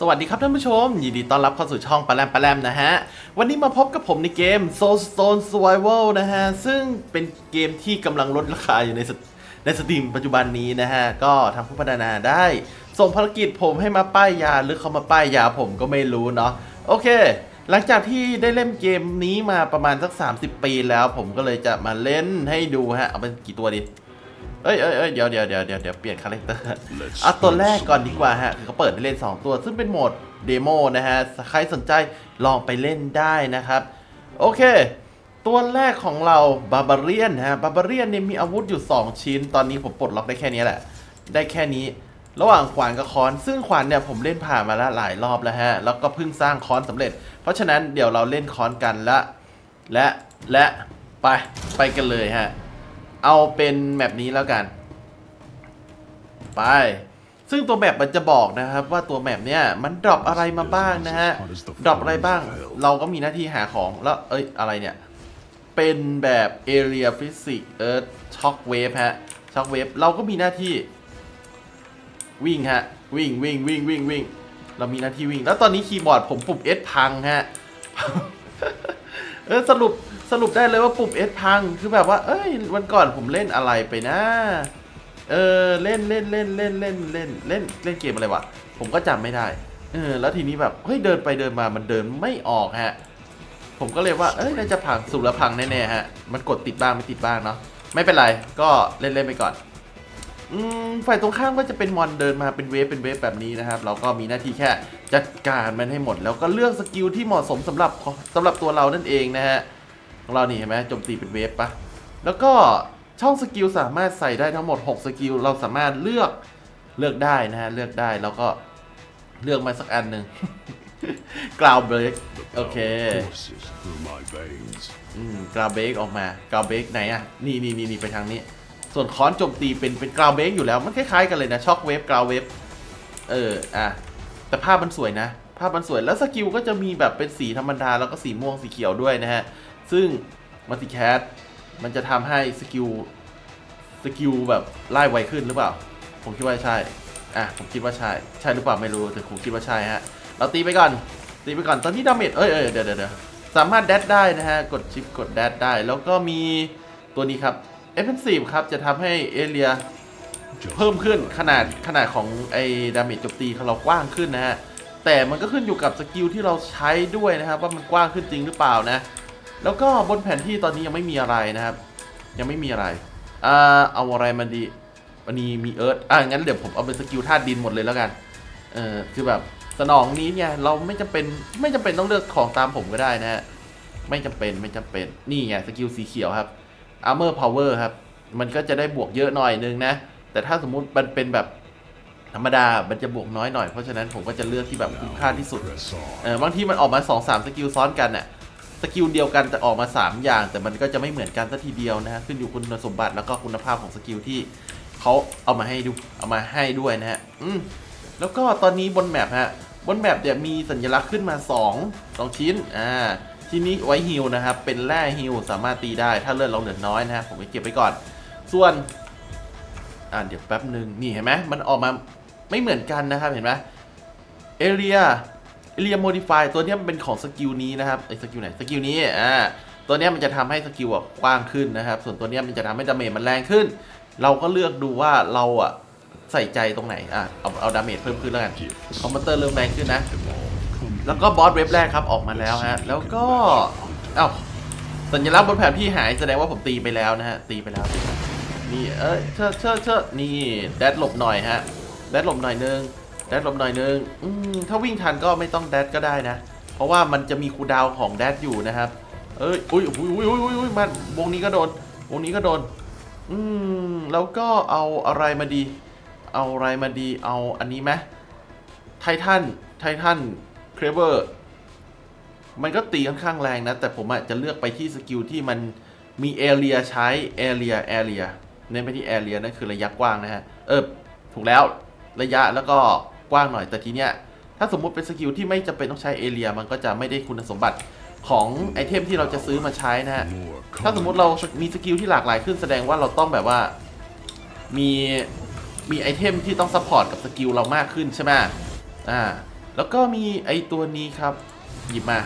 สวัสดีครับท่านผู้ชม ยินดีต้อนรับเข้าสู่ช่องปลาแรมปลาแรมนะฮะ วันนี้มาพบกับผมในเกม Soulstone Survival นะฮะ ซึ่งเป็นเกมที่กำลังลดราคาอยู่ในสตในสตรีมปัจจุบันนี้นะฮะ ก็ทางผู้พัฒนาได้ ส่งภารกิจผมให้มาป้ายยา หรือเขามาป้ายยาผมก็ไม่รู้เนาะโอเค หลังจากที่ได้เล่นเกมนี้มาประมาณสัก 30 ปีแล้ว ผมก็เลยจะมาเล่นให้ดูฮะเอาเป็นกี่ตัวดี เอ้ยเอ้ยเอ้ยเดี๋ยวเดี๋ยวเดี๋ยวเดี๋ยวเดี๋ยวเปลี่ยนคาแรคเตอร์เอาตัวแรกก่อนดีกว่าฮะคือเขาเปิดให้เล่น 2 ตัว ซึ่งเป็นโหมดเดโมนะฮะ ใครสนใจลองไปเล่นได้นะครับ โอเค ตัวแรกของเราบาบาเรียนฮะบาบาเรียนเนี่ยมีอาวุธอยู่ 2 ชิ้น ตอนนี้ผมปลดล็อกได้แค่นี้แหละ ได้แค่นี้ ระหว่างขวานกับค้อน ซึ่งขวานเนี่ยผมเล่นผ่านมาแล้วหลายรอบแล้วฮะ แล้วก็เพิ่งสร้างค้อนสำเร็จ เพราะฉะนั้นเดี๋ยวเราเล่นค้อนกันละ และและไปไปกันเลยฮะ เอาเป็นแมปนี้แล้วกัน ไป ซึ่งตัวแมปมันจะบอกนะครับ ว่าตัวแมปเนี่ยมันดรอปอะไรมาบ้างนะฮะดรอปอะไรบ้าง เราก็มีหน้าที่หาของแล้วเอ้ยอะไรเนี่ย เป็นแบบ Area Physics Earth Shock Wave ฮะ Shock Wave เราก็มีหน้าที่ วิ่งฮะ วิ่งวิ่งวิ่งวิ่งวิ่งเรามีหน้าที่วิ่ง แล้วตอนนี้คีย์บอร์ดผมปุ่ม S พังฮะ เออสรุป สรุปได้เลยว่าปุ่ม S พัง คือแบบว่า เอ้ย วันก่อนผมเล่นอะไรไปนะ เออ เล่นเล่นเล่นเล่นเล่นเล่นเล่นเล่นเกมอะไรวะ ผมก็จำไม่ได้ เออ แล้วทีนี้แบบ เฮ้ย เดินไปเดินมา มันเดินไม่ออกฮะ ผมก็เลยว่า เอ้ย น่าจะพัง สุดแลพังแน่ๆฮะ มันกดติดบ้างไม่ติดบ้างเนาะ ไม่เป็นไร ก็เล่นเล่นไปก่อน อืม ฝ่ายตรงข้ามก็จะเป็นมอนเดินมาเป็นเวฟเป็นเวฟแบบนี้นะครับ เราก็มีหน้าที่แค่จัดการมันให้หมด แล้วก็เลือกสกิลที่เหมาะสมสำหรับสำหรับตัวเรานั่นเองนะฮะ ของเรานี่เห็นไหมโจมตีเป็นเวฟปะแล้วก็ช่องสกิลสามารถใส่ได้ทั้งหมด 6 สกิล เราสามารถเลือกเลือกได้นะฮะ เลือกได้แล้วก็เลือกมาสักอันหนึ่งกราวเบรกโอเคอืมกราวเบรกออกมากราวเบรกไหนอะ นี่นี่นี่นี่ไปทางนี้ ส่วนค้อนโจมตีเป็นเป็นกราวเบรกอยู่แล้ว มันคล้ายๆกันเลยนะ ช็อคเวฟกราวเวฟเออ อะ แต่ภาพมันสวยนะ ภาพมันสวยแล้วสกิลก็จะมีแบบเป็นสีธรรมดาแล้วก็สีม่วงสีเขียวด้วยนะฮะ ซึ่งมัลติแคสมันจะทำให้สกิลสกิลแบบไล่ไวขึ้นหรือเปล่า ผมคิดว่าใช่ อะ ผมคิดว่าใช่ ใช่หรือเปล่าไม่รู้ แต่ผมคิดว่าใช่ฮะ เราตีไปก่อน ตีไปก่อน ตอนนี้ดาเมจเอ้ยเอ้ยเดี๋ยวเดี๋ยวเดี๋ยวสามารถแดดได้นะฮะ กดชิปกดแดดได้ แล้วก็มีตัวนี้ครับ e f f e n s i v e ครับ จะทำให้เอเรียเพิ่มขึ้นขนาดขนาดของไอ้ดาเมจโจมตีของเรากว้างขึ้นนะฮะ แต่มันก็ขึ้นอยู่กับสกิลที่เราใช้ด้วยนะครับ ว่ามันกว้างขึ้นจริงหรือเปล่านะ แล้วก็บนแผนที่ตอนนี้ยังไม่มีอะไรนะครับ ยังไม่มีอะไรอ่าเอาอะไรมาดีวันนี้มีเอิร์ธอะงั้นเดี๋ยวผมเอาเป็นสกิลธาตุดินหมดเลยแล้วกันเออคือแบบสนองนี้เนี่ยเราไม่จำเป็นไม่จำเป็นต้องเลือกของตามผมก็ได้นะฮะไม่จำเป็นไม่จำเป็นนี่ไงสกิลสีเขียวครับ Armor Power ครับ มันก็จะได้บวกเยอะหน่อยนึงนะ แต่ถ้าสมมุติมันเป็นแบบธรรมดา มันจะบวกน้อยหน่อย เพราะฉะนั้นผมก็จะเลือกที่แบบคุ้มค่าที่สุด เออบางทีมันออกมา2อสามสกิลซ้อนกันน่ะ สกิลเดียวกันแต่ออกมา 3 อย่าง แต่มันก็จะไม่เหมือนกันสัทีเดียวนะฮะขึ้นอยู่คุณสมบัติแล้วก็คุณภาพของสกิลที่เขาเอามาให้ดูเอามาให้ด้วยนะฮะอืมแล้วก็ตอนนี้บนแมปฮะบนแมปเนี่ยมีสัญลักษณ์ขึ้นมา 2 2 ชิ้นอ่าที่นี้ไว้ฮิลนะครับเป็นแร่ฮิลสามารถตีได้ถ้าเลือดเราเหลือน้อยนะฮะผมก็เก็บไว้ก่อน ส่วนอ่าเดี๋ยวแป๊บหนึ่งนี่เห็นไหมมันออกมาไม่เหมือนกันนะครับเห็นไหมเอเรีย เรียโมดิฟายตัวนี้มันเป็นของสกิลนี้นะครับไอ้สกิลไหนสกิลนี้อ่าตัวนี้มันจะทำให้สกิลอะกว้างขึ้นนะครับ ส่วนตัวนี้มันจะทำให้ดาเมจมันแรงขึ้น เราก็เลือกดูว่าเราอะใส่ใจตรงไหนอะเอาเอาดาเมจเพิ่มขึ้นแล้วกันคอมพิวเตอร์เริ่มแรงขึ้นนะ แล้วก็บอสเว็บแรกครับออกมาแล้วฮะแล้วก็เอ้าสัญลักษณ์บนแผนที่หายแสดงว่าผมตีไปแล้วนะฮะตีไปแล้วนี่เอ้ยเชอะเชอะเชอะนี่แดดหลบหน่อยฮะแดดหลบหน่อยนึง แดดลบหน่อยนึงถ้าวิ่งทันก็ไม่ต้องแดดก็ได้นะ เพราะว่ามันจะมีคูดาวของแดดอยู่นะครับ เอ้ยอุ้ยอุ้ยอุ้ยอุ้ยอุ้ยอุ้ยมันวงนี้ก็โดน วงนี้ก็โดน อืมแล้วก็เอาอะไรมาดี เอาอะไรมาดี เอาอันนี้ไหมไททัน ไททัน เครเวอร์ มันก็ตีค่อนข้างแรงนะ แต่ผมอาจจะเลือกไปที่สกิลที่มันมีเอเรียใช้เอเรียเอเรียเน้นไปที่เอเรียนั่นคือระยะกว้างนะฮะ เออ ถูกแล้วระยะแล้วก็ กว้างหน่อย แต่ทีเนี้ยถ้าสมมุติเป็นสกิลที่ไม่จำเป็นต้องใช้เอเรียมันก็จะไม่ได้คุณสมบัติของไอเทมที่เราจะซื้อมาใช้นะฮะ ถ้าสมมุติเรามีสกิลที่หลากหลายขึ้นแสดงว่าเราต้องแบบว่ามีมีไอเทมที่ต้องซัพพอร์ตกับสกิลเรามากขึ้นใช่ไหมอ่า แล้วก็มีไอตัวนี้ครับ หยิบมา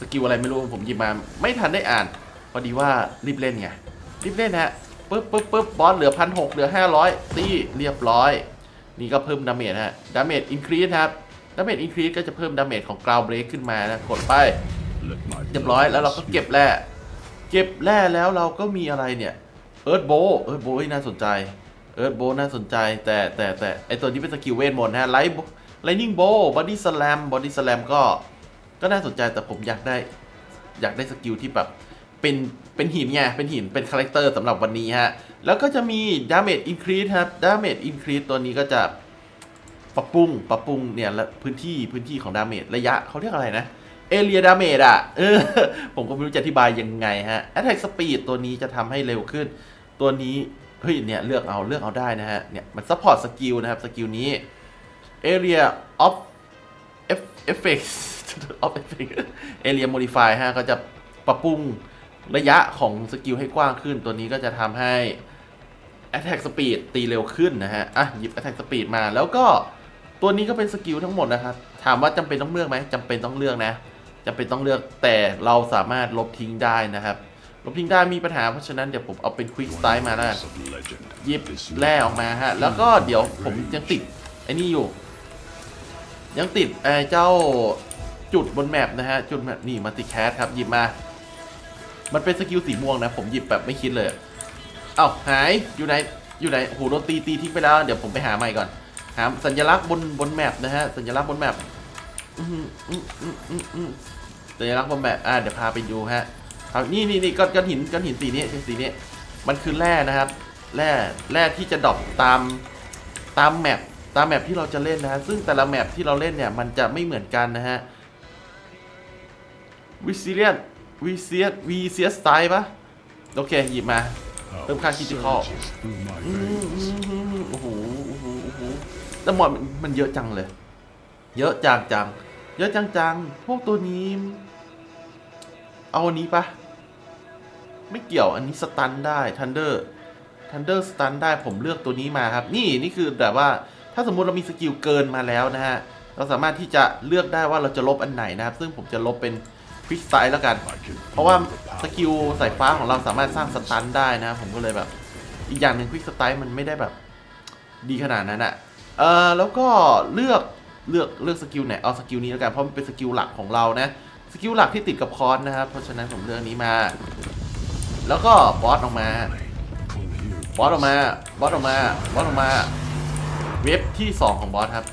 สกิลอะไรไม่รู้ผมหยิบมา ไม่ทันได้อ่าน พอดีว่ารีบเล่นไงรีบเล่นฮะปึ๊บปึ๊บปึ๊บบอสเหลือพันหกเหลือห้าร้อยตีเรียบร้อย นี่ก็เพิ่มดาเมจฮะดาเมจอินครีสครับดาเมจอินครีสก็จะเพิ่มดาเมจของกราวเบรกขึ้นมานะกดไปเรียบร้อยแล้วเราก็เก็บแร่เก็บแร่แล้วเราก็มีอะไรเนี่ยเอิร์ธโบเอิร์ธโบน่าสนใจเอิร์ธโบน่าสนใจ แต่แต่แต่ไอตัวนี้เป็นสกิลเวทมนต์นะไลท์ไลนิ่งโบบอดี้สแลมบอดี้สแลมก็ก็น่าสนใจแต่ผมอยากได้ อยากได้สกิลที่แบบเป็น เป็นหินไง เป็นหิน เป็นคาแรคเตอร์สำหรับวันนี้ฮะ แล้วก็จะมีดาเมจอินครีสครับดาเมจอินครีสตัวนี้ก็จะปรับปรุงปรับปรุงเนี่ยและพื้นที่พื้นที่ของดาเมจระยะเขาเรียกอะไรนะ เอเรียดาเมจอะเออผมก็ไม่รู้จะอธิบายยังไงฮะ Attack Speed ตัวนี้จะทำให้เร็วขึ้น ตัวนี้ เฮ้ยเนี่ยเลือกเอาเลือกเอาได้นะฮะเนี่ยมัน support สกิลนะครับสกิลนี้ Area of F- Effects of Effects Area Modify ฮะก็จะปรับปรุง ระยะของสกิลให้กว้างขึ้น ตัวนี้ก็จะทำให้ Attack Speed ตีเร็วขึ้นนะฮะ อะ หยิบ Attack Speed มาแล้วก็ตัวนี้ก็เป็นสกิลทั้งหมดนะครับ ถามว่าจำเป็นต้องเลือกไหมจำเป็นต้องเลือกนะจำเป็นต้องเลือกแต่เราสามารถลบทิ้งได้นะครับ ลบทิ้งได้มีปัญหาเพราะฉะนั้นเดี๋ยวผมเอาเป็น Quick Strike มาแล้วกันหยิบแร่ออกมาฮะ แล้วก็เดี๋ยวผมยังติดไอ้นี่อยู่ ยังติดไอ้เจ้าจุดบนแมปนะฮะ จุดแมปนี่มัลติแคสครับ หยิบมา มันเป็นสกิลสีม่วงนะ ผมหยิบแบบไม่คิดเลย เอ้าหายอยู่ไหนอยู่ไหนโอ้โหโดนตีตีทิ้งไปแล้ว เดี๋ยวผมไปหาใหม่ก่อน หาสัญลักษณ์บนบนแมปนะฮะ สัญลักษณ์บนแมปสัญลักษณ์บนแมปอ่าเดี๋ยวพาไปดูฮะเอานี่นี่นี่ก้อนก้อนหินก้อนหินสีนี้สีนี้มันคือแร่นะครับแร่แร่ที่จะดรอปตามตามแมปตามแมปที่เราจะเล่นนะฮะซึ่งแต่ละแมปที่เราเล่นเนี่ยมันจะไม่เหมือนกันนะฮะวิซิเลียน วิเซียวีเซียสไตล์ปะโอเค หยิบมา Power Tâm khang critical. surges through my อืม veins. อืมอืมโอ้โหโอ้โหโอ้โหแล้วหมดมันมันเยอะจังเลย เยอะจังจัง เยอะจังจัง พวกตัวนี้ เอาอันนี้ปะไม่เกี่ยวอันนี้สตันได้ทันเดอร์ทันเดอร์สตันได้ผมเลือกตัวนี้มาครับ นี่นี่คือแบบว่าถ้าสมมุติเรามีสกิลเกินมาแล้วนะฮะ เราสามารถที่จะเลือกได้ว่าเราจะลบอันไหนนะครับ ซึ่งผมจะลบเป็น ควิกสไตล์แล้วกัน เพราะว่าสกิลสายฟ้าของเราสามารถสร้างสตันได้นะ ผมก็เลยแบบ อีกอย่างหนึ่งควิกสไตล์มันไม่ได้แบบดีขนาดนั้นอะเออแล้วก็เลือกเลือกเลือกสกิลไหนเอาสกิลนี้แล้วกันเพราะมันเป็นสกิลหลักของเรานะสกิลหลักที่ติดกับคอนนะครับเพราะฉะนั้นผมเลือกนี้มา แล้วก็บอสออกมาบอสออกมาบอสออกมาบอสออกมา เว็บที่ 2 ของบอสครับ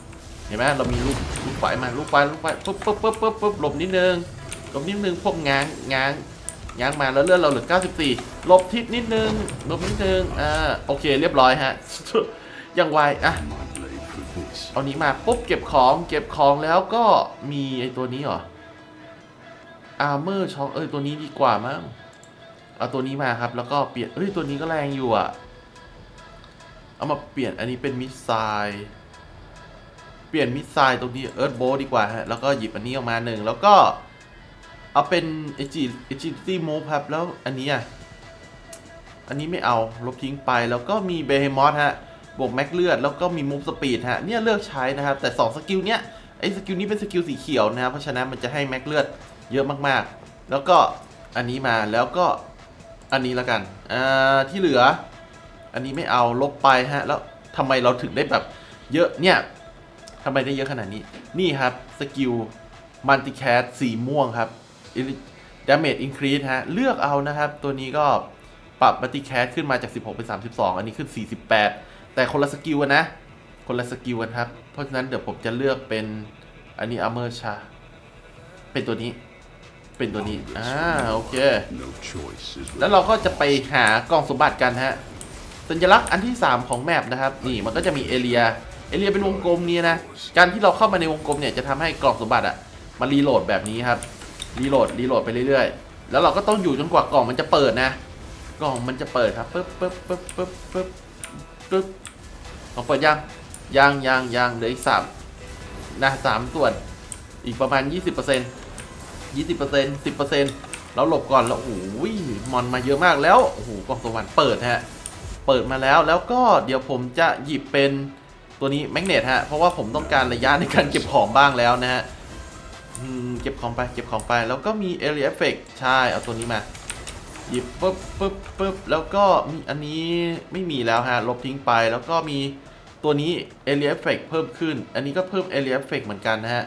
เห็นไหมเรามีลูกลูกไฟมาลูกไฟลูกไฟปุ๊บปุ๊บปุ๊บปุ๊บปุ๊บหลบนิดนึง ลบนิดนึงพวกง้างง้างง้างมาแล้วเลือดเราเหลือ 94 ลบทิศนิดนึง ลบนิดนึง อ่า โอเค เรียบร้อยฮะ ยังไว อะ เอานี้มาปุ๊บเก็บของ เก็บของแล้วก็มีไอตัวนี้เหรอ อาร์เมอร์ช็อคเอ้ย ตัวนี้ดีกว่ามั้ง เอาตัวนี้มาครับ แล้วก็เปลี่ยนเอ้ย ตัวนี้ก็แรงอยู่อะ เอามาเปลี่ยน อันนี้เป็นมิสไซล์เปลี่ยนมิสไซล์ตรงนี้เอิร์ธโบดีกว่าฮะ แล้วก็หยิบอันนี้ออกมาหนึ่ง แล้วก็ เอาเป็นเอจิเอจิตี้มูฟครับ แล้วอันนี้อะ อันนี้ไม่เอาลบทิ้งไปแล้วก็มีเบเฮมอสฮะ บวกแม็กเลือด แล้วก็มีมูฟสปีดฮะ เนี่ยเลือกใช้นะครับ แต่ 2 สกิลเนี้ยไอ้สกิลนี้เป็นสกิลสีเขียวนะครับ เพราะฉะนั้นมันจะให้แม็กเลือดเยอะมากๆ แล้วก็อันนี้มาแล้วก็อันนี้ละกันอ่าที่เหลือ อันนี้ไม่เอาลบไปฮะ แล้วทำไมเราถึงได้แบบเยอะเนี่ยทำไมได้เยอะขนาดนี้ นี่ครับสกิลมัลติแคสสีม่วงครับ ดาเมจอินครีสฮะ เลือกเอานะครับ ตัวนี้ก็ปรับมัลติแคสขึ้นมาจาก 16 เป็น 32 อันนี้ขึ้น 48 แต่คนละสกิลกันนะ คนละสกิลกันครับ เพราะฉะนั้นเดี๋ยวผมจะเลือกเป็น อันนี้อาร์เมอร์ชา เป็นตัวนี้ เป็นตัวนี้ อ่า โอเค แล้วเราก็จะไปหากล่องสมบัติกันฮะ สัญลักษณ์อันที่ 3 ของแมปนะครับ นี่มันก็จะมีเอเรีย เอเรียเป็นวงกลมนี้นะ การที่เราเข้ามาในวงกลมเนี่ยจะทำให้กล่องสมบัติอะมารีโหลดแบบนี้ครับ รีโหลดรีโหลดไปเรื่อยๆ แล้วเราก็ต้องอยู่จนกว่ากล่องมันจะเปิดนะ กล่องมันจะเปิดครับปึ๊บปึ๊บปึ๊บปึ๊บปึ๊บปึ๊บกล่องเปิดยังยังยังยังเหลืออีกสามนะสามส่วน อีกประมาณ 20% 20% 10%เราหลบก่อนแล้วโอ้โหมอนมาเยอะมากแล้วโอ้โหกล่องสวรรค์เปิดฮะเปิดมาแล้วแล้วก็เดี๋ยวผมจะหยิบเป็นตัวนี้แมกเนตฮะเพราะว่าผมต้องการระยะในการเก็บของบ้างแล้วนะฮะ เก็บของไปเก็บของไป แล้วก็มี Area Effect ใช่ เอาตัวนี้มา หยิบปุ๊บปุ๊บปุ๊บแล้วก็มีอันนี้ไม่มีแล้วฮะ ลบทิ้งไป แล้วก็มีตัวนี้ Area Effect เพิ่มขึ้น อันนี้ก็เพิ่ม Area Effect เหมือนกันนะฮะ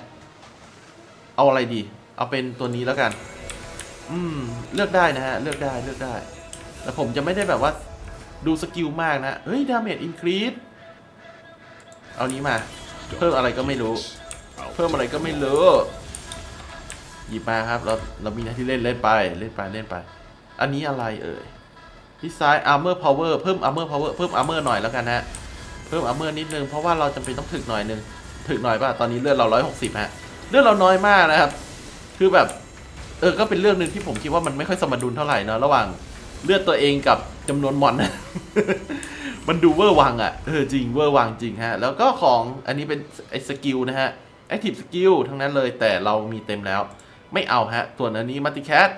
เอาอะไรดี เอาเป็นตัวนี้แล้วกัน อืม เลือกได้นะฮะ เลือกได้เลือกได้ แต่ผมจะไม่ได้แบบว่าดูสกิลมากนะ เฮ้ย ดาเมจอินครีสเอานี้มา เพิ่มอะไรก็ไม่รู้ เพิ่มอะไรก็ไม่รู้ หยิบมาครับ เราเรามีหน้าที่เล่นเล่นไปเล่นไปเล่นไป อันนี้อะไรเอ่ยดีไซน์ armor power เพิ่ม armor power เพิ่ม armor หน่อยแล้วกันฮะ เพิ่ม armor นิดนึง เพราะว่าเราจำเป็นต้องถึกหน่อยนึง ถึกหน่อยป่ะ ตอนนี้เลือดเรา 160 ฮะ เลือดเราน้อยมากนะครับ คือแบบ เออ ก็เป็นเรื่องหนึ่งที่ผมคิดว่ามันไม่ค่อยสมดุลเท่าไหร่เนะระหว่างเลือดตัวเองกับจำนวนมอน มันดูเวอร์วังอะ เออจริงเวอร์วังจริงฮะ แล้วก็ของอันนี้เป็นไอ้สกิลนะฮะ active skill ทั้งนั้นเลย แต่เรามีเต็มแล้ว ไม่เอาฮะ ส่วนอันนี้ multi cat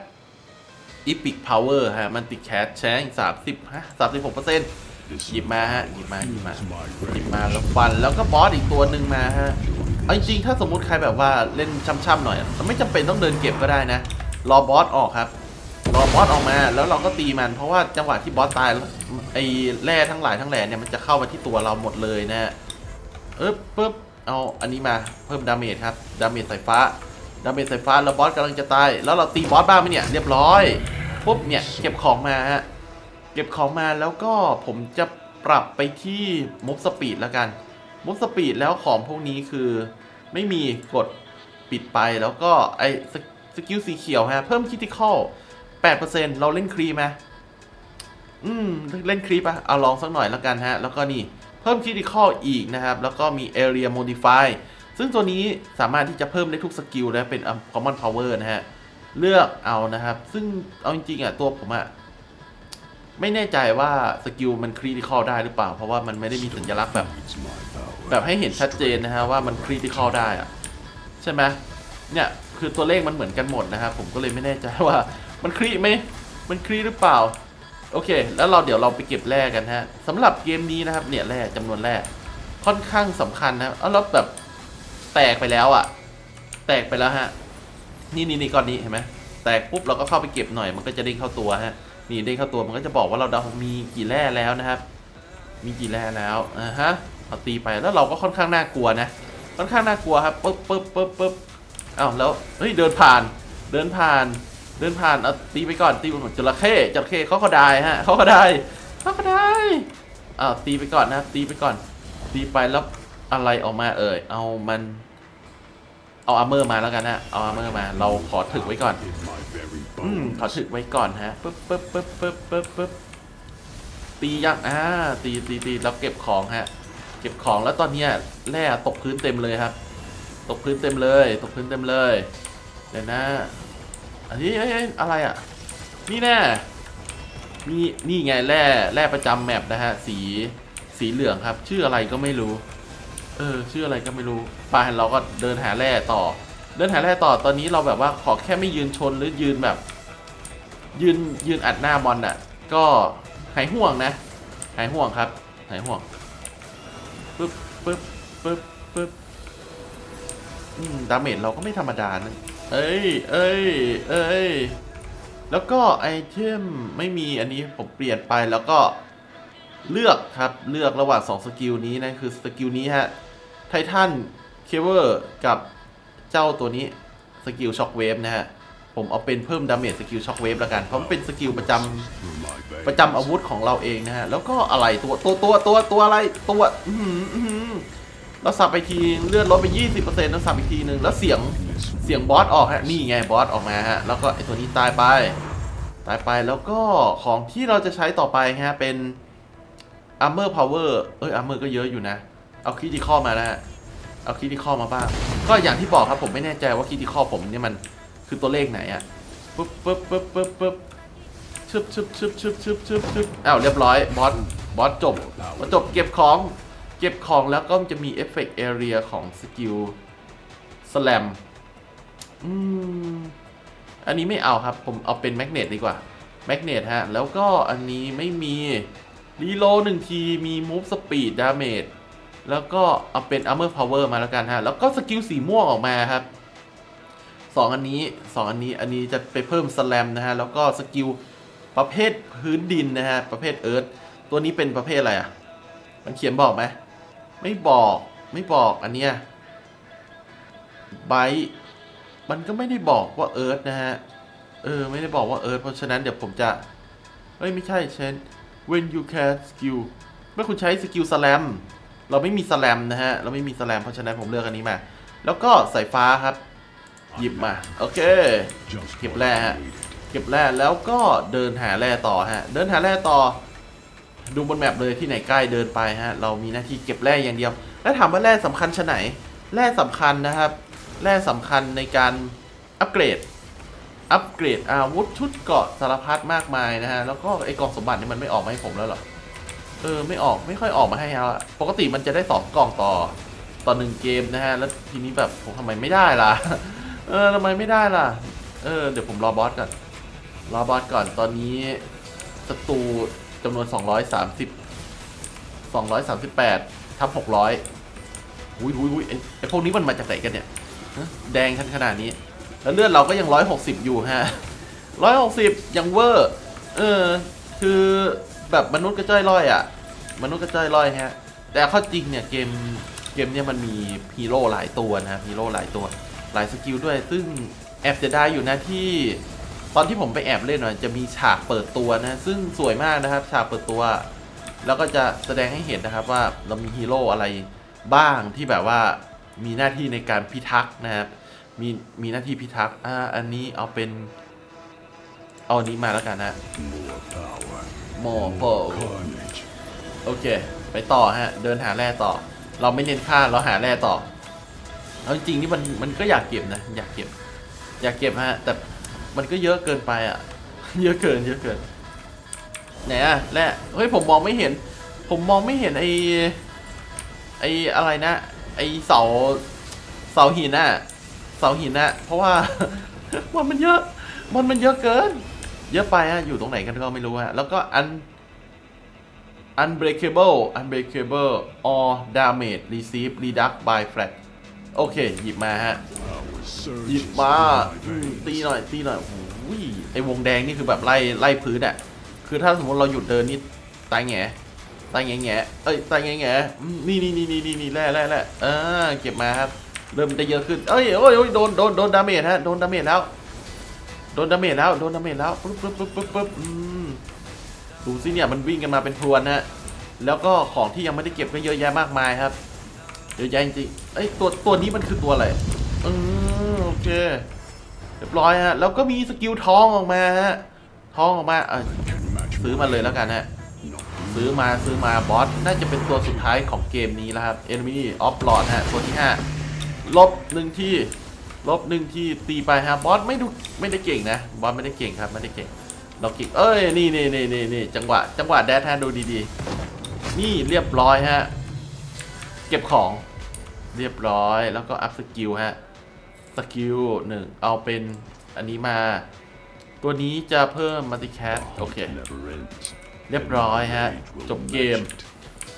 epic power ฮะ multi cat แชง30ฮะ36เปอร์เซ็นต์หยิบมาฮะ หยิบมา หยิบมา หยิบมาแล้วฟัน แล้วก็บอสอีกตัวหนึ่งมาฮะเอาจริงๆถ้าสมมุติใครแบบว่าเล่นช่ำๆหน่อยไม่จำเป็นต้องเดินเก็บก็ได้นะ รอบอสออกครับ รอบอสออกมา แล้วเราก็ตีมัน เพราะว่าจังหวะที่บอสตายไอ้แร่ทั้งหลายทั้งแหล่เนี่ยมันจะเข้ามาที่ตัวเราหมดเลยนะฮะเอ๊บปึ๊บเอาอันนี้มาเพิ่มดาเมจครับ ดาเมจสายฟ้า ดาเมจสายฟ้าแล้วบอสกำลังจะตาย แล้วเราตีบอสบ้างไหมเนี่ยเรียบร้อยปุ๊บเนี่ยเก็บของมาฮะเก็บของมาแล้วก็ผมจะปรับไปที่มุฟสปีดแล้วกันมุฟสปีดแล้วของพวกนี้คือไม่มีกดปิดไปแล้วก็ไอสสกิลสีเขียวฮะเพิ่มคิติคอล8%เราเล่นครีไหมอืม เล่นครีปะเอาลองสักหน่อยแล้วกันฮะ แล้วก็นี่ เพิ่มคิติคอลอีกนะครับ แล้วก็มี Area Modify ซึ่งตัวนี้สามารถที่จะเพิ่มได้ทุกสกิลและเป็น Common Power นะฮะ เลือกเอานะครับ ซึ่งเอาจริงๆอะตัวผมอะไม่แน่ใจว่าสกิลมันคริติคอลได้หรือเปล่า เพราะว่ามันไม่ได้มีสัญลักษณ์แบบ แบบให้เห็นชัดเจนนะฮะว่ามันคริติคอลได้อะใช่ไหมเนี่ยคือตัวเลขมันเหมือนกันหมดนะครับผมก็เลยไม่แน่ใจว่ามันคริไหมมันคริหรือเปล่า โอเค แล้วเราเดี๋ยวเราไปเก็บแร่กันฮะสำหรับเกมนี้นะครับเนี่ยแร่จำนวนแร่ค่อนข้างสำคัญนะเอาแล้วแบบ แตกไปแล้วอะ่ะ แตกไปแล้วฮะ นี่นี่นี่ก้อนนี้เห็นไหมแตกปุ๊บเราก็เข้าไปเก็บหน่อย มันก็จะเด้งเข้าตัวฮะ นี่เด้งเข้าตัวมันก็จะบอกว่าเราดาวมีกี่แร่แล้วนะครับ มีกี่แร่แล้วอ่าฮะเอาตีไปแล้วเราก็ค่อนข้างน่ากลัวนะค่อนข้างน่ากลัวครับปึ๊บปึ๊บปึ๊บปึ๊บอ้าวแล้วเฮ้ยเดินผ่าน เดินผ่าน เดินผ่านเอาตีไปก่อนตีไปก่อนจระเข้จระเข้เขาก็ได้ฮะเขาก็ได้เขาก็ได้อ้าวตีไปก่อนนะครับตีไปก่อน ตีไปแล้วอะไรออกมาเอ่ยเอามัน เอาอาร์เมอร์มาแล้วกันฮะเอาอาร์เมอร์มา เราขอถึกไว้ก่อน อืมขอถึกไว้ก่อนฮะปึ๊บปึ๊บปึ๊บปึ๊บปึ๊บปึ๊บตียังอ่าตีตีตีแล้วเก็บของฮะ เก็บของแล้วตอนเนี้ยแร่ตกพื้นเต็มเลยครับ ตกพื้นเต็มเลย ตกพื้นเต็มเลย เดี๋ยวนะ อันนี้อะไรอะ นี่แน่มีนี่ไงแร่แร่ประจำแมปนะฮะ สีสีเหลืองครับ ชื่ออะไรก็ไม่รู้ เออชื่ออะไรก็ไม่รู้ไปเราก็เดินหาแร่ต่อ เดินหาแร่ต่อตอนนี้เราแบบว่าขอแค่ไม่ยืนชนหรือยืนแบบ ยืนยืนอัดหน้ามอนอะ ก็หายห่วงนะหายห่วงครับหายห่วงปึ๊บปึ๊บปึ๊บปึ๊บอืมดาเมจเราก็ไม่ธรรมดานะเอ้ยเอ้ยเอ้ยแล้วก็ไอเทมไม่มีอันนี้ผมเปลี่ยนไปแล้วก็ เลือกครับ เลือกระหว่างสองสกิลนี้นะคือสกิลนี้ฮะไททันเคเวอร์กับเจ้าตัวนี้สกิลช็อคเวฟนะฮะ ผมเอาเป็นเพิ่มดาเมจสกิลช็อคเวฟแล้วกัน เพราะมันเป็นสกิลประจำประจำอาวุธของเราเองนะฮะ แล้วก็อะไรตัวตัวตัวตัวตัวอะไรตัวเราสับไปทีเลือดลดไป 20%แล้วสับอีกทีหนึ่งแล้วเสียงเสียงบอสออกฮะนี่ไงบอสออกมาฮะ แล้วก็ไอตัวนี้ตายไป ตายไปแล้วก็ของที่เราจะใช้ต่อไปฮะเป็น armor power เวอร์เอ้ย armor ก็เยอะอยู่นะ เอาคิติคอมานะฮะเอาคิติคอมาบ้าง ก็อย่างที่บอกครับผมไม่แน่ใจว่าคิติคอผมเนี่ยมันคือตัวเลขไหนอะปึ๊บปึ๊บปึ๊บปึ๊บปึ๊บชึบชึบชึบชึบชึบชึบชึบอ้าวเรียบร้อยบอสบอสจบพอจบเก็บของเก็บของแล้วก็จะมีเอฟเฟกต์แอเรียของสกิลสแลมอืมอันนี้ไม่เอาครับ ผมเอาเป็นแมกเนตดีกว่าแมกเนตฮะ แล้วก็อันนี้ไม่มี รีโลหนึ่งทีมีมูฟสปีดดาเมจแล้วก็เอาเป็น armor power มาแล้วกันฮะ แล้วก็สกิลสีม่วงออกมาครับสองอันนี้สองอันนี้อันนี้จะไปเพิ่มสแลมนะฮะ แล้วก็สกิลประเภทพื้นดินนะฮะ ประเภทเอิร์ธตัวนี้เป็นประเภทอะไรอะ มันเขียนบอกไหมไม่บอกไม่บอกอันเนี้ยไบมันก็ไม่ได้บอกว่าเอิร์ธนะฮะ เออ ไม่ได้บอกว่าเอิร์ธเพราะฉะนั้นเดี๋ยวผมจะเอ้ยไม่ใช่เช่น when you cast skill เมื่อคุณใช้สกิลสแลมเราไม่มีสแลมนะฮะ เราไม่มีสแลมเพราะฉะนั้นผมเลือกอันนี้มา แล้วก็สายฟ้าครับ หยิบมา โอเค Just Keep what that. I needed. เก็บแร่แล้วก็เดินหาแร่ต่อฮะ เดินหาแร่ต่อ ดูบนแมปเลยที่ไหนใกล้เดินไปฮะ เรามีหน้าที่เก็บแร่อย่างเดียว แล้วถามว่าแร่สำคัญชะไหน แร่สำคัญนะครับ แร่สำคัญในการอัปเกรด อัปเกรดอาวุธชุดเกาะสารพัดมากมายนะฮะ แล้วก็ไอกล่องสมบัตินี่มันไม่ออกมาให้ผมแล้วเหรอ เออไม่ออกไม่ค่อยออกมาให้แล้วปกติมันจะได้สองกล่องต่อต่อหนึ่งเกมนะฮะ แล้วทีนี้แบบผมทำไมไม่ได้ล่ะ เออทำไมไม่ได้ล่ะ เออเดี๋ยวผมรอบอสก่อน รอบอสก่อนตอนนี้ศัตรูจำนวน 230 238ทับ600อุ้ยอุ้ยอุ้ยไอ้ไอพวกนี้มันมาจากไหนกันเนี่ยฮะแดงขนาดนี้ แล้วเลือดเราก็ยัง160อยู่ฮะ160ยังเวอร์ เออ คือแบบมนุษย์กระจ้อยร่อยอะ่ะ มนุษย์กระจ้อยร่อยฮะ แต่เข้าจริงเนี่ยเกมเกมเนี่ยมันมีฮีโร่หลายตัวนะฮีโร่หลายตัวหลายสกิลด้วย ซึ่งแอบจะได้อยู่นะที่ ตอนที่ผมไปแอบเล่นหน่อยจะมีฉากเปิดตัวนะ ซึ่งสวยมากนะครับ ฉากเปิดตัว แล้วก็จะแสดงให้เห็นนะครับว่าเรามีฮีโร่อะไรบ้างที่แบบว่ามีหน้าที่ในการพิทักษ์นะครับ มีมีหน้าที่พิทักษ์อ่าอันนี้เอาเป็น เอาอันนี้มาแล้วกันนะ More power. โมโปโอเค ไปต่อฮะ เดินหาแร่ต่อ เราไม่เน้นค่าเราหาแร่ต่อเอาจริงนี่มันมันก็อยากเก็บนะ อยากเก็บ อยากเก็บฮะ แต่มันก็เยอะเกินไปอะ เยอะเกิน เยอะเกินไหนอะแร่เฮ้ยผมมองไม่เห็น ผมมองไม่เห็นไอไออะไรนะ ไอเสาเสาหินอะ เสาหินอะเพราะว่า มันมันเยอะ มันมันเยอะเกิน เยอะไปฮะอยู่ตรงไหนกันก็ไม่รู้ฮะแล้วก็อัน unbreakable unbreakable or damage receive reduct by flat โอเค หยิบมาฮะ หยิบมาตีหน่อย ตีหน่อยโอ้ยไอวงแดงนี่คือแบบไล่ไล่พื้นอะคือถ้าสมมติเราหยุดเดินนี่ตายแงตายแงแงเอ้ยตายแงแงนี่นี่นี่นี่นี่นี่แร่แร่แร่อ่าเก็บมาครับ เริ่มได้เยอะขึ้น เอ้ยโอ้ยโอ้ยโดน โดน โดนดาเมจฮะ โดนดาเมจแล้ว โดนดาเมจแล้ว โดนดาเมจแล้ว ปึ๊บปึ๊บปึ๊บปึ๊บปึ๊บอืมดูสิเนี่ย มันวิ่งกันมาเป็นพรวนฮะ แล้วก็ของที่ยังไม่ได้เก็บก็เยอะแยะมากมายครับ เยอะแยะจริงๆเอ้ย ตัว ตัวนี้มันคือตัวอะไร อืมโอเค เรียบร้อยฮะ แล้วก็มีสกิลทองออกมาฮะ ทองออกมา เออซื้อมาเลยแล้วกันฮะ ซื้อมา ซื้อมา บอส น่าจะเป็นตัวสุดท้ายของเกมนี้แล้วครับ Enemy of Lord ฮะ ตัวที่ 5 ลบหนึ่งที่ลบหนึ่งที่ตีไปฮะบอสไม่ดูไม่ได้เก่งนะบอสไม่ได้เก่งครับไม่ได้เก่ง เราเก่งเอ้ยนี่นี่นี่นี่นี่จังหวะจังหวะแดดฮะดูดีๆ นี่เรียบร้อยฮะเก็บของเรียบร้อยแล้วก็อัพสกิลฮะสกิลหนึ่งเอาเป็นอันนี้มา ตัวนี้จะเพิ่มมัลติแคสโอเคเรียบร้อยฮะจบเกม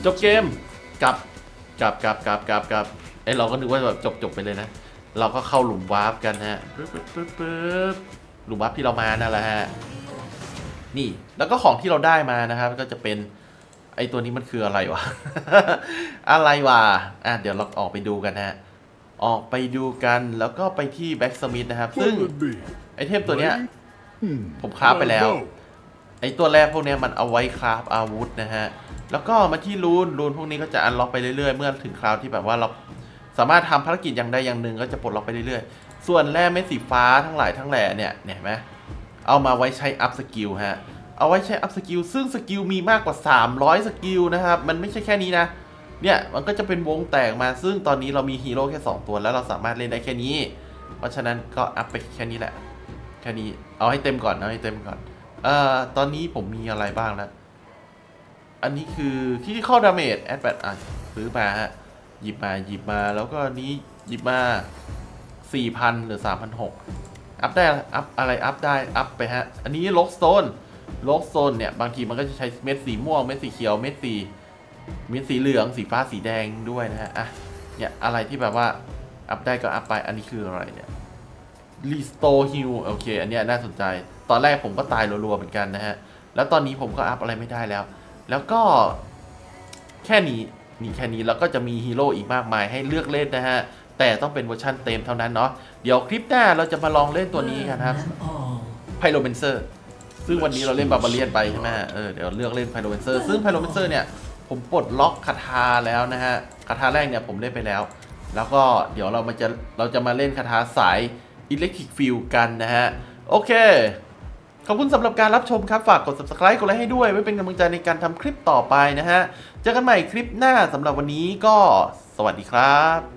จบเกมกลับกลับกลับกลับกลับกลับ ไอยเราก็นึกว่าแบบจบจบไปเลยนะ เราก็เข้าหลุมวาร์ปกันฮะปึ๊บปึ๊บปึ๊บปึ๊บหลุมวาร์ปที่เรามานั่นแหละฮะ นี่แล้วก็ของที่เราได้มานะครับ ก็จะเป็นไอตัวนี้มันคืออะไรวะ อะไรวะ อะเดี๋ยวเราออกไปดูกันฮะ ออกไปดูกันแล้วก็ไปที่แบ็กสมิธนะครับ ซึ่งไอเทมตัวเนี้ยผมคราฟไปแล้ว ไอตัวแรกพวกเนี้ยมันเอาไว้คราฟอาวุธนะฮะ แล้วก็มาที่รูนรูนพวกนี้ก็จะอันล็อกไปเรื่อยๆ เมื่อถึงคราวที่แบบว่าเรา สามารถทำภารกิจอย่างใดอย่างหนึ่งก็จะปลดล็อกไปเรื่อยๆ ส่วนแร่เม็ดสีฟ้าทั้งหลายทั้งแหล่เนี่ยเนี่ยเห็นไหมเอามาไว้ใช้อัพสกิลฮะ เอาไว้ใช้อัพสกิลซึ่งสกิลมีมากกว่า 300 สกิลนะครับ มันไม่ใช่แค่นี้นะ เนี่ยมันก็จะเป็นวงแตกมาซึ่งตอนนี้เรามีฮีโร่แค่ 2 ตัวแล้วเราสามารถเล่นได้แค่นี้ เพราะฉะนั้นก็อัพไปแค่นี้แหละ แค่นี้เอาให้เต็มก่อนเอาให้เต็มก่อน เอ่อตอนนี้ผมมีอะไรบ้างแล้ว อันนี้คือที่เข้าดาเมจแอดแปดอะซื้อมาฮะ หยิบมาหยิบมาแล้วก็นี้หยิบมาสี่พันหรือสามพันหกอัพได้อัพอะไรอัพได้อัพไปฮะ อันนี้ล็อกโซนล็อกโซนเนี่ย บางทีมันก็จะใช้เม็ดสีม่วงเม็ดสีเขียวเม็ดสีเมีสีเหลืองสีฟ้าสีแดงด้วยนะฮะอะเนี่ยอะไรที่แบบว่าอัพได้ก็อัพไปอันนี้คืออะไรเนี่ยรีสโตฮิลโอเค อันเนี้ยน่าสนใจ ตอนแรกผมก็ตายรัวๆเหมือนกันนะฮะ แล้วตอนนี้ผมก็อัพอะไรไม่ได้แล้ว แล้วก็แค่นี้ มีแค่นี้แล้วก็จะมีฮีโร่อีกมากมายให้เลือกเล่นนะฮะ แต่ต้องเป็นเวอร์ชันเต็มเท่านั้นเนาะเดี๋ยวคลิปหน้าเราจะมาลองเล่นตัวนี้กันครับไพโรเมนเซอร์ซึ่งวันนี้เราเล่นบาบาเลียนไปใช่ไหมเออเดี๋ยวเลือกเล่นไพโรเมนเซอร์ซึ่งไพโรเมนเซอร์เนี่ยผมปลดล็อกคาถาแล้วนะฮะคาถาแรกเนี่ยผมเล่นไปแล้ว แล้วก็เดี๋ยวเรามาจะเราจะมาเล่นคาถาสายอิเล็กทริกฟิลกันนะฮะ โอเค ขอบคุณสำหรับการรับชมครับ ฝากกด subscribe กดไลค์ให้ด้วย ไว้เป็นกำลังใจในการทำคลิปต่อไปนะฮะ เจอกันใหม่คลิปหน้าสำหรับวันนี้ก็สวัสดีครับ